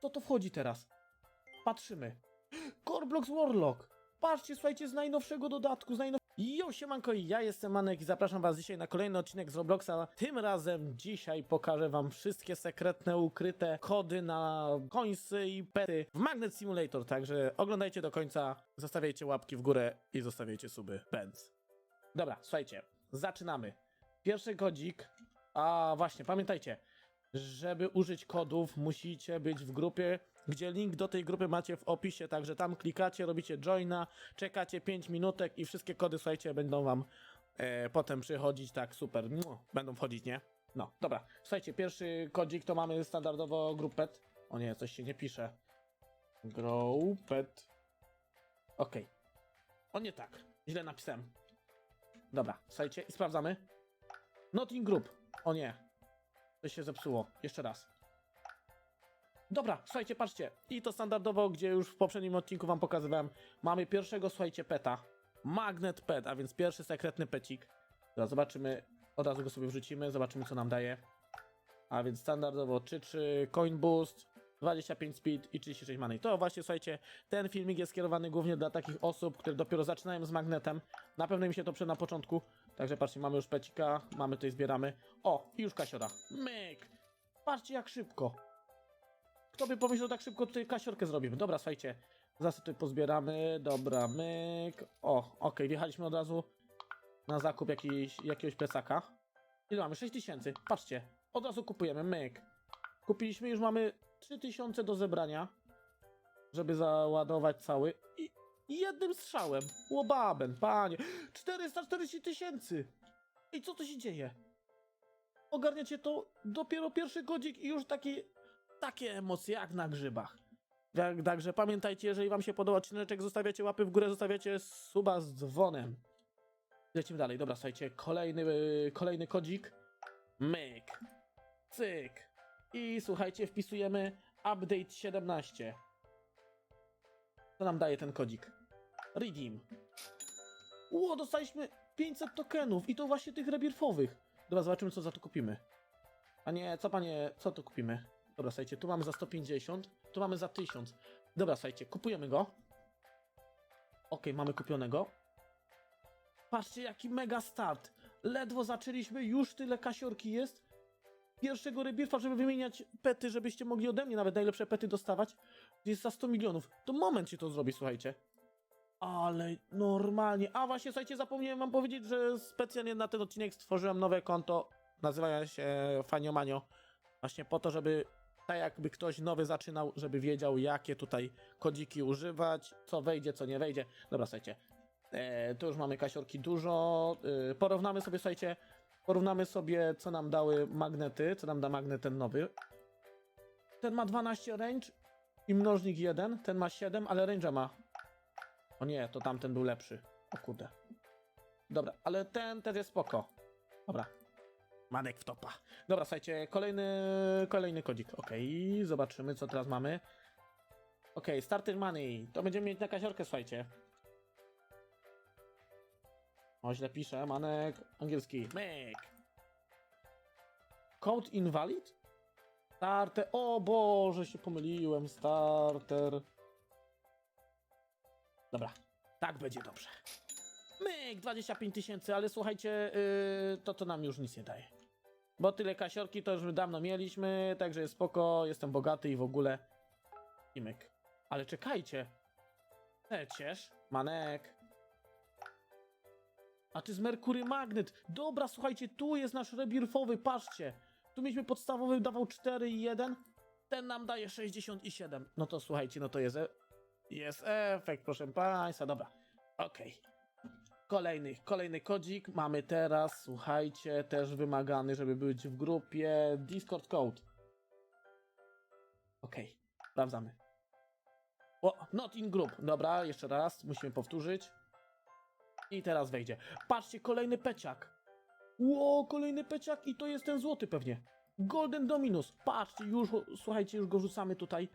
Co to wchodzi teraz? Patrzymy. Coreblox Warlock. Patrzcie, słuchajcie, z najnowszego dodatku, z najnowszego... Jo, siemanko, ja jestem Manek i zapraszam was dzisiaj na kolejny odcinek z Robloxa. Tym razem dzisiaj pokażę wam wszystkie sekretne, ukryte kody na końsy i pety w Magnet Simulator, także oglądajcie do końca, zostawiajcie łapki w górę i zostawiajcie suby. Benz. Dobra, słuchajcie, zaczynamy. Pierwszy kodzik, a właśnie, pamiętajcie, żeby użyć kodów, musicie być w grupie, gdzie link do tej grupy macie w opisie, także tam klikacie, robicie joina, czekacie 5 minutek i wszystkie kody, słuchajcie, będą wam e, potem przychodzić, tak, super, Mua, będą wchodzić, nie? No, dobra, słuchajcie, pierwszy kodzik to mamy standardowo grupet, o nie, coś się nie pisze, grupet, okej, o nie tak, źle napisałem, dobra, słuchajcie, i sprawdzamy, not in group, o nie, Coś się zepsuło. Jeszcze raz. Dobra, słuchajcie, patrzcie. I to standardowo, gdzie już w poprzednim odcinku wam pokazywałem. Mamy pierwszego, słuchajcie, peta. Magnet pet, a więc pierwszy sekretny pecik. Teraz zobaczymy, od razu go sobie wrzucimy, zobaczymy co nam daje. A więc standardowo 3-3 coin boost, 25 speed i 36 money. To właśnie, słuchajcie, ten filmik jest skierowany głównie dla takich osób, które dopiero zaczynają z magnetem. Na pewno im się to przyda na początku. Także patrzcie, mamy już pecika, mamy tutaj, zbieramy. O, i już kasiora. Myk! Patrzcie jak szybko. Kto by pomyślał, tak szybko tutaj kasiorkę zrobimy. Dobra, słuchajcie, zaraz tutaj pozbieramy. Dobra, myk. O, okej, wjechaliśmy od razu na zakup jakiś, jakiegoś plecaka. Ile mamy? 6000. Patrzcie, od razu kupujemy, myk. Kupiliśmy, już mamy 3000 do zebrania, żeby załadować cały. I i jednym strzałem. Łobaben, panie. 440 tysięcy. I co to się dzieje? Ogarniacie to dopiero pierwszy godzik i już takie, takie emocje jak na grzybach. Tak, także pamiętajcie, jeżeli wam się podoba odcineczek, zostawiacie łapy w górę, zostawiacie suba z dzwonem. Lecimy dalej. Dobra, słuchajcie, kolejny, yy, kolejny kodzik. Myk. Cyk. I słuchajcie, wpisujemy update 17. Co nam daje ten kodzik? Redeem. Ło, dostaliśmy 500 tokenów i to właśnie tych rebirfowych. Dobra, zobaczymy co za to kupimy. A nie, co panie, co to kupimy? Dobra, słuchajcie, tu mamy za 150, tu mamy za 1000. Dobra, słuchajcie, kupujemy go. Okej, mamy kupionego. Patrzcie, jaki mega start. Ledwo zaczęliśmy, już tyle kasiorki jest. Pierwszego rebirfa, żeby wymieniać pety, żebyście mogli ode mnie nawet najlepsze pety dostawać. Jest za 100 milionów. To moment się to zrobi, słuchajcie. Ale normalnie. A właśnie, słuchajcie, zapomniałem wam powiedzieć, że specjalnie na ten odcinek stworzyłem nowe konto. Nazywa się Fanio Manio. Właśnie po to, żeby tak jakby ktoś nowy zaczynał, żeby wiedział, jakie tutaj kodziki używać, co wejdzie, co nie wejdzie. Dobra, słuchajcie. E, tu już mamy kasiorki dużo. E, porównamy sobie, słuchajcie, porównamy sobie, co nam dały magnety, co nam da magnet ten nowy. Ten ma 12 range i mnożnik 1, ten ma 7, ale range'a ma. O nie, to tamten był lepszy. O kurde. Dobra, ale ten też jest spoko. Dobra. Manek w topa. Dobra, słuchajcie, kolejny, kolejny kodzik. Okej, zobaczymy, co teraz mamy. Okej, starter money. To będziemy mieć na kasiorkę, słuchajcie. O, źle piszę, Manek, angielski. Myk. Code invalid? Starter, o Boże, się pomyliłem, starter. Dobra, tak będzie dobrze. Myk, 25 tysięcy, ale słuchajcie, yy, to to nam już nic nie daje. Bo tyle kasiorki to już dawno mieliśmy, także jest spoko, jestem bogaty i w ogóle. I myk. Ale czekajcie. Przecież, Manek. A ty z Merkury Magnet. Dobra, słuchajcie, tu jest nasz rebirfowy, patrzcie. Tu mieliśmy podstawowy, dawał 4 i 1. Ten nam daje 67. No to słuchajcie, no to jest, e- jest efekt, proszę państwa. Dobra, okej. Kolejny, kolejny kodzik mamy teraz, słuchajcie, też wymagany, żeby być w grupie Discord Code. Okej, sprawdzamy. O, not in group. Dobra, jeszcze raz, musimy powtórzyć. I teraz wejdzie. Patrzcie, kolejny peciak. Ło, kolejny peciak i to jest ten złoty pewnie. Golden Dominus. Patrzcie, już, słuchajcie, już go rzucamy tutaj.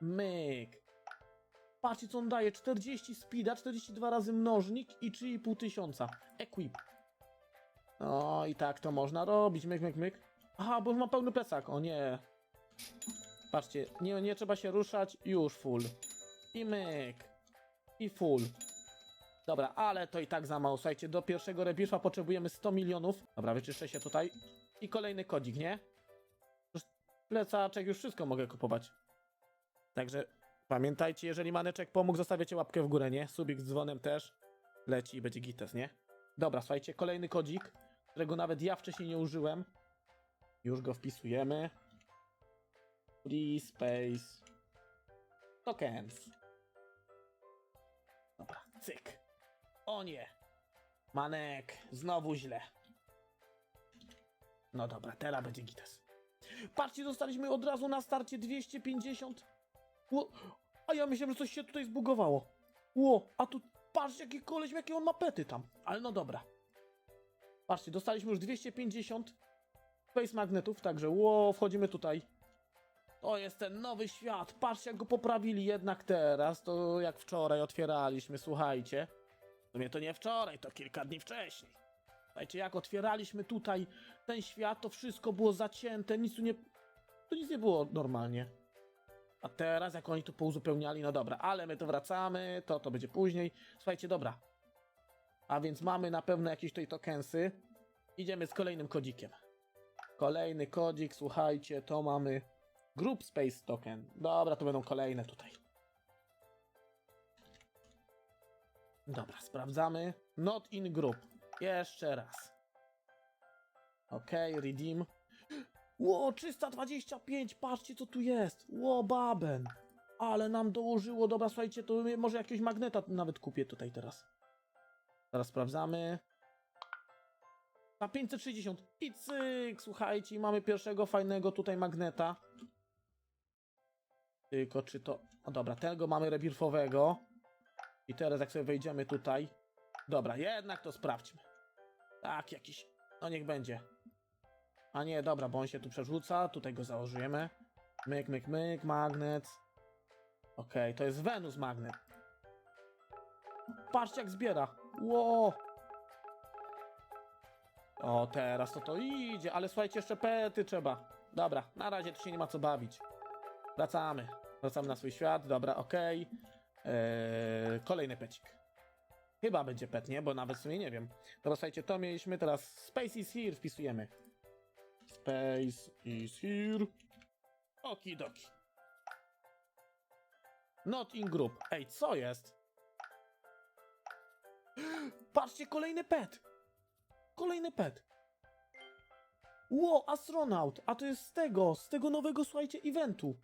Myk. Patrzcie, co on daje. 40 speeda, 42 razy mnożnik i 3,5 tysiąca. Equip. No i tak to można robić. Myk, myk, myk. Aha, bo już ma pełny plecak. O nie. Patrzcie, nie, nie trzeba się ruszać, już full. I myk. I full. Dobra, ale to i tak za mało. Słuchajcie, do pierwszego rebirfa potrzebujemy 100 milionów. Dobra, wyczyszczę się tutaj. I kolejny kodzik, nie? Plecaczek, już wszystko mogę kupować. Także pamiętajcie, jeżeli maneczek pomógł, zostawiacie łapkę w górę, nie? Subik z dzwonem też leci i będzie gites, nie? Dobra, słuchajcie, kolejny kodzik, którego nawet ja wcześniej nie użyłem. Już go wpisujemy. Free Space Tokens. Dobra, cyk. O nie. Manek, znowu źle. No dobra, teraz będzie gites. Patrzcie, dostaliśmy od razu na starcie 250. Ło, a ja myślałem, że coś się tutaj zbugowało. Ło, a tu patrzcie, jaki koleś, jakie on ma pety tam. Ale no dobra. Patrzcie, dostaliśmy już 250 Space Magnetów, także ło, wchodzimy tutaj. To jest ten nowy świat. Patrzcie, jak go poprawili jednak teraz. To jak wczoraj otwieraliśmy, słuchajcie. W sumie to nie wczoraj, to kilka dni wcześniej. Słuchajcie, jak otwieraliśmy tutaj ten świat, to wszystko było zacięte, nic tu nie... Tu nic nie było normalnie. A teraz, jak oni to pouzupełniali, no dobra, ale my to wracamy, to to będzie później. Słuchajcie, dobra. A więc mamy na pewno jakieś tutaj tokensy. Idziemy z kolejnym kodzikiem. Kolejny kodzik, słuchajcie, to mamy Group Space Token. Dobra, to będą kolejne tutaj. Dobra, sprawdzamy. Not in group. Jeszcze raz. Ok, redeem. Ło, 325, patrzcie co tu jest. Ło, baben. Ale nam dołożyło, dobra, słuchajcie, to może jakiegoś magneta nawet kupię tutaj teraz. Teraz sprawdzamy. Na 560. I cyk, słuchajcie, mamy pierwszego fajnego tutaj magneta. Tylko czy to... O dobra, tego mamy rebirfowego. I teraz jak sobie wejdziemy tutaj... Dobra, jednak to sprawdźmy. Tak, jakiś... No niech będzie. A nie, dobra, bo on się tu przerzuca. Tutaj go założymy. Myk, myk, myk, magnet. Okej, to jest Wenus magnet. Patrzcie jak zbiera. Ło! O, teraz to to idzie, ale słuchajcie, jeszcze pety trzeba. Dobra, na razie tu się nie ma co bawić. Wracamy. Wracamy na swój świat, dobra, okej. Eee, kolejny pecik. Chyba będzie pet, nie? Bo nawet w sumie nie wiem. Dobra, słuchajcie, to mieliśmy, teraz Space is here wpisujemy. Space is here. Okidoki. Not in group. Ej, co jest? Patrzcie, kolejny pet. Kolejny pet. Ło, astronaut. A to jest z tego, z tego nowego, słuchajcie, eventu.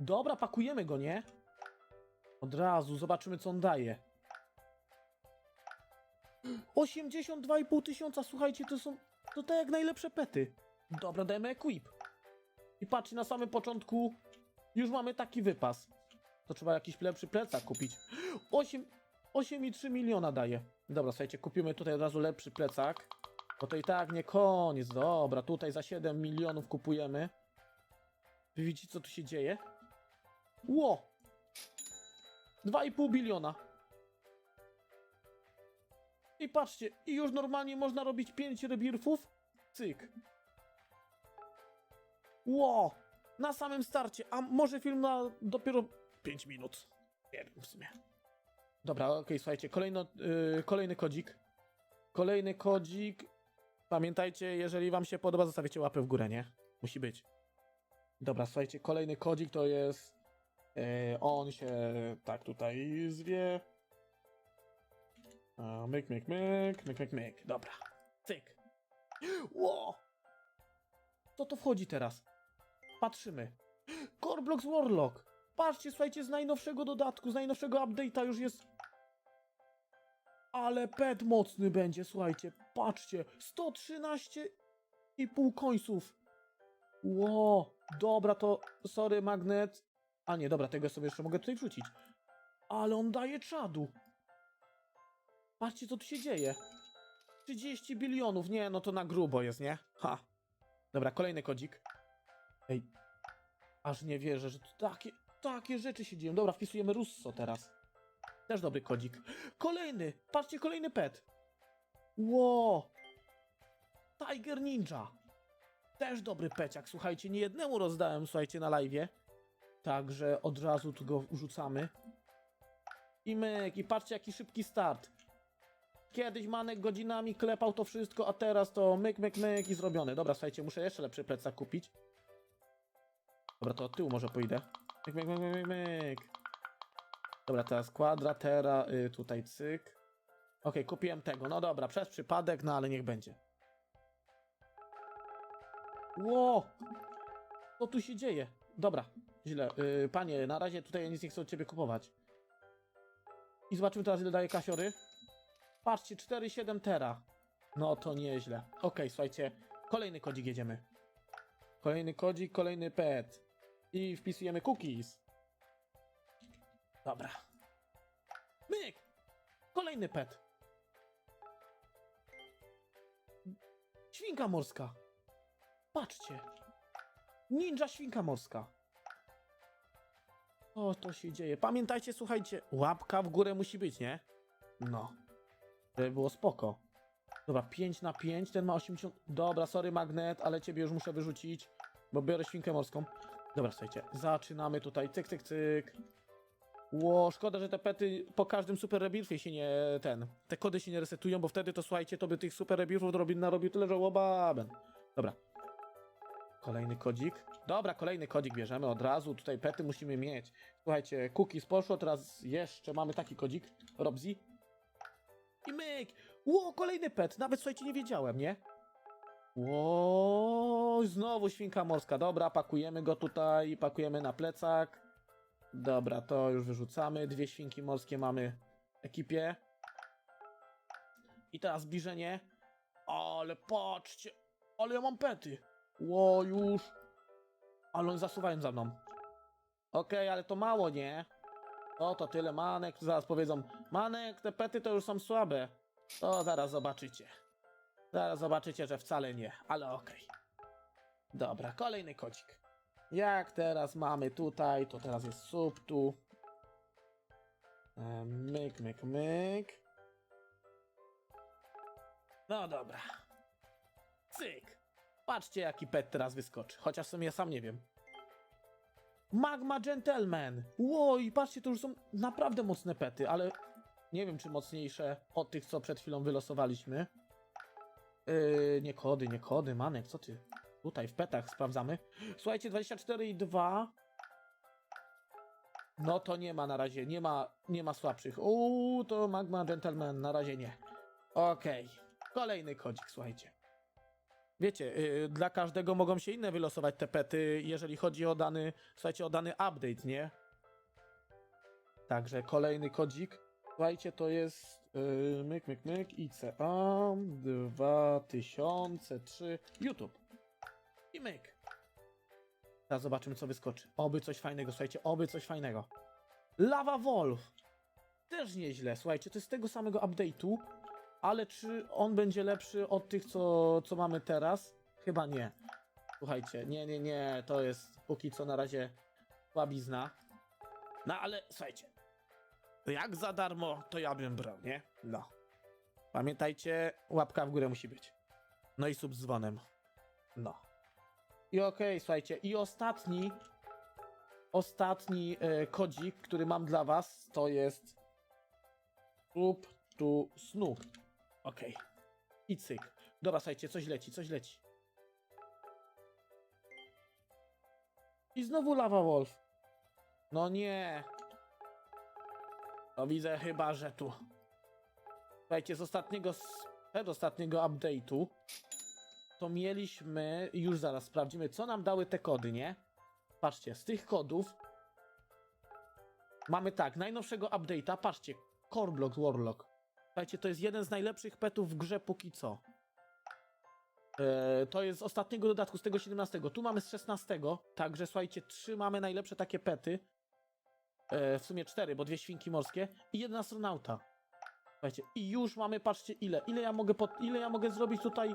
Dobra, pakujemy go, nie? Od razu, zobaczymy co on daje. 82,5 tysiąca, słuchajcie, to są, to tak jak najlepsze pety. Dobra, dajemy equip. I patrzcie, na samym początku już mamy taki wypas. To trzeba jakiś lepszy plecak kupić. 8, 8,3 miliona daje. Dobra, słuchajcie, kupimy tutaj od razu lepszy plecak. Bo to i tak nie koniec. Dobra, tutaj za 7 milionów kupujemy. Wy widzicie, co tu się dzieje? Ło! 2,5 biliona. I patrzcie, i już normalnie można robić 5 rebirfów. Cyk. Ło! Na samym starcie, a może film na dopiero 5 minut. Nie wiem w sumie. Dobra, okej, słuchajcie, kolejno, yy, kolejny kodzik. Kolejny kodzik. Pamiętajcie, jeżeli wam się podoba, zostawicie łapę w górę, nie? Musi być. Dobra, słuchajcie, kolejny kodzik to jest... E, on się tak tutaj zwie. A, myk, myk, myk, myk, myk, myk. Dobra. Cyk. Ło! Co to wchodzi teraz? Patrzymy. Coreblocks Warlock. Patrzcie, słuchajcie, z najnowszego dodatku, z najnowszego update'a już jest... Ale pet mocny będzie, słuchajcie. Patrzcie, 113,5 końców. Ło, dobra, to sorry, magnet. A nie, dobra, tego sobie jeszcze mogę tutaj wrzucić. Ale on daje czadu. Patrzcie, co tu się dzieje. 30 bilionów, nie, no to na grubo jest, nie? Ha. Dobra, kolejny kodzik. Ej, aż nie wierzę, że takie, takie rzeczy się dzieją. Dobra, wpisujemy Russo teraz. Też dobry kodzik. Kolejny, patrzcie, kolejny pet. Ło. Tiger Ninja. Też dobry peciak, słuchajcie, nie jednemu rozdałem, słuchajcie, na live'ie. Także od razu tu go wrzucamy. I myk, i patrzcie jaki szybki start. Kiedyś Manek godzinami klepał to wszystko, a teraz to myk, myk, myk i zrobione. Dobra, słuchajcie, muszę jeszcze lepszy plecak kupić. Dobra, to od tyłu może pójdę. Myk, myk, myk, myk, myk. Dobra, teraz kwadratera, y, tutaj cyk. Okej, kupiłem tego. No dobra, przez przypadek, no ale niech będzie. Ło! Co tu się dzieje? Dobra, źle. Y, panie, na razie tutaj nic nie chcę od ciebie kupować. I zobaczymy teraz ile daje kasiory. Patrzcie, 4,7 tera. No to nieźle. Okej, słuchajcie, kolejny kodzik jedziemy. Kolejny kodzik, kolejny pet. I wpisujemy cookies. Dobra. Myk! Kolejny pet. Świnka morska. Patrzcie. Ninja świnka morska. O, to się dzieje. Pamiętajcie, słuchajcie, łapka w górę musi być, nie? No. Żeby było spoko. Dobra, 5 na 5, ten ma 80. Dobra, sorry magnet, ale ciebie już muszę wyrzucić, bo biorę świnkę morską. Dobra, słuchajcie, zaczynamy tutaj, cyk, cyk, cyk. Ło, szkoda, że te pety po każdym super rebirfie się nie, ten, te kody się nie resetują, bo wtedy to, słuchajcie, to by tych super rebirfów robi, narobił tyle, że łobaben. Dobra. Kolejny kodzik. Dobra, kolejny kodzik bierzemy od razu, tutaj pety musimy mieć. Słuchajcie, cookies poszło, teraz jeszcze mamy taki kodzik, Robzi. I myk! Ło, kolejny pet, nawet słuchajcie, nie wiedziałem, nie? Ło, znowu świnka morska. Dobra, pakujemy go tutaj, pakujemy na plecak. Dobra, to już wyrzucamy. Dwie świnki morskie mamy w ekipie. I teraz zbliżenie. Ale patrzcie, ale ja mam pety. Ło, już. Ale oni zasuwają za mną. Okej, ale to mało, nie? O, to tyle manek. Zaraz powiedzą, manek, te pety to już są słabe. To zaraz zobaczycie. Zaraz zobaczycie, że wcale nie, ale okej. Dobra, kolejny kodzik. Jak teraz mamy tutaj, to teraz jest sub tu. E, Myk, myk, myk. No dobra. Cyk. Patrzcie, jaki pet teraz wyskoczy. Chociaż w sumie ja sam nie wiem. Magma Gentleman. Łoj, patrzcie, to już są naprawdę mocne pety, ale nie wiem, czy mocniejsze od tych, co przed chwilą wylosowaliśmy. Yy, nie kody, nie kody, manek, co ty? Tutaj w petach sprawdzamy. Słuchajcie, 24 i 2. No to nie ma na razie, nie ma, nie ma słabszych. Uuu, to Magma Gentleman, na razie nie. Okej, kolejny kodzik, słuchajcie. Wiecie, yy, dla każdego mogą się inne wylosować te pety, jeżeli chodzi o dany, słuchajcie, o dany update, nie? Także kolejny kodzik. Słuchajcie, to jest yy, myk, myk, myk, ICA 2003 YouTube. I myk. Teraz zobaczymy, co wyskoczy. Oby coś fajnego, słuchajcie, oby coś fajnego. Lava Wolf. Też nieźle, słuchajcie, to jest z tego samego update'u, ale czy on będzie lepszy od tych, co, co mamy teraz? Chyba nie. Słuchajcie, nie, nie, nie, to jest póki co na razie słabizna. No ale słuchajcie, jak za darmo, to ja bym brał, nie? No. Pamiętajcie, łapka w górę musi być. No i sub z dzwonem. No. I okej, słuchajcie, i ostatni, ostatni e, kodzik, który mam dla was, to jest sub to snu. Okej. I cyk. Dobra, słuchajcie, coś leci, coś leci. I znowu Lava Wolf. No nie. No widzę chyba, że tu. Słuchajcie, z ostatniego, z przedostatniego update'u to mieliśmy, już zaraz sprawdzimy, co nam dały te kody, nie? Patrzcie, z tych kodów mamy tak, najnowszego update'a, patrzcie, Coreblock Warlock. Słuchajcie, to jest jeden z najlepszych petów w grze póki co. E, to jest z ostatniego dodatku, z tego 17. Tu mamy z 16, także słuchajcie, trzy mamy najlepsze takie pety. E, w sumie cztery, bo dwie świnki morskie i jeden astronauta. Słuchajcie, i już mamy, patrzcie ile, ile ja mogę, pod, ile ja mogę zrobić tutaj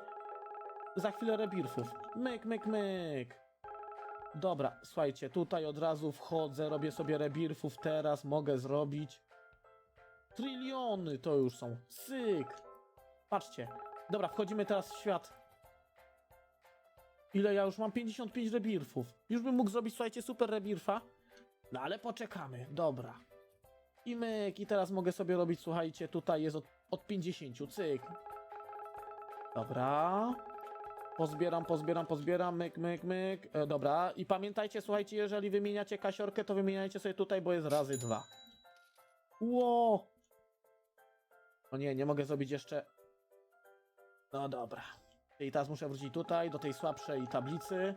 za chwilę rebirfów. Myk, myk, myk. Dobra, słuchajcie, tutaj od razu wchodzę, robię sobie rebirfów teraz, mogę zrobić. Triliony to już są. Syk. Patrzcie. Dobra, wchodzimy teraz w świat. Ile ja już mam? 55 rebirfów. Już bym mógł zrobić, słuchajcie, super rebirfa. No ale poczekamy, dobra. I myk, i teraz mogę sobie robić, słuchajcie, tutaj jest od, od 50, cyk. Dobra. Pozbieram, pozbieram, pozbieram, myk, myk, myk. E, dobra, i pamiętajcie, słuchajcie, jeżeli wymieniacie kasiorkę, to wymieniajcie sobie tutaj, bo jest razy dwa. Ło! O nie, nie mogę zrobić jeszcze... No dobra. I teraz muszę wrócić tutaj, do tej słabszej tablicy.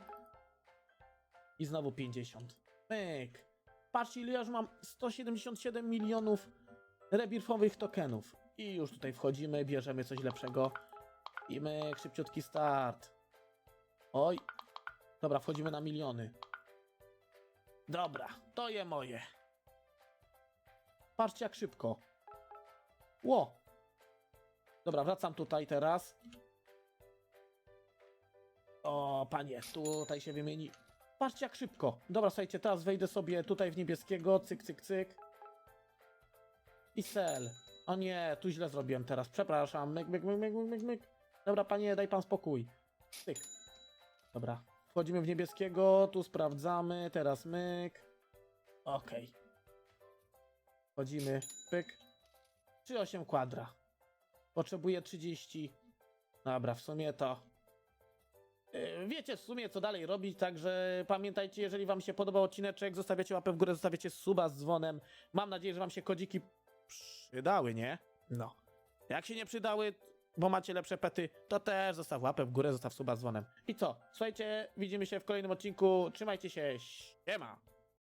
I znowu 50. Myk. Patrzcie, ile ja już mam 177 milionów rebirfowych tokenów. I już tutaj wchodzimy, bierzemy coś lepszego. I myk, szybciutki start. Oj. Dobra, wchodzimy na miliony. Dobra, to je moje. Patrzcie jak szybko. Ło. Dobra, wracam tutaj teraz. O, panie, tutaj się wymieni. Patrzcie jak szybko. Dobra, słuchajcie, teraz wejdę sobie tutaj w niebieskiego, cyk, cyk, cyk. I sel. O nie, tu źle zrobiłem teraz, przepraszam. Myk, myk, myk, myk, myk, myk. Dobra, panie, daj pan spokój. Cyk. Dobra, wchodzimy w niebieskiego, tu sprawdzamy, teraz myk. Okej. Wchodzimy, pyk. 3,8 kwadra. Potrzebuję 30. Dobra, w sumie to Wiecie w sumie co dalej robić, także pamiętajcie, jeżeli wam się podobał odcineczek, zostawiacie łapę w górę, zostawiacie suba z dzwonem. Mam nadzieję, że wam się kodziki przydały, nie? No. Jak się nie przydały, bo macie lepsze pety, to też zostaw łapę w górę, zostaw suba z dzwonem. I co? Słuchajcie, widzimy się w kolejnym odcinku. Trzymajcie się. Siema!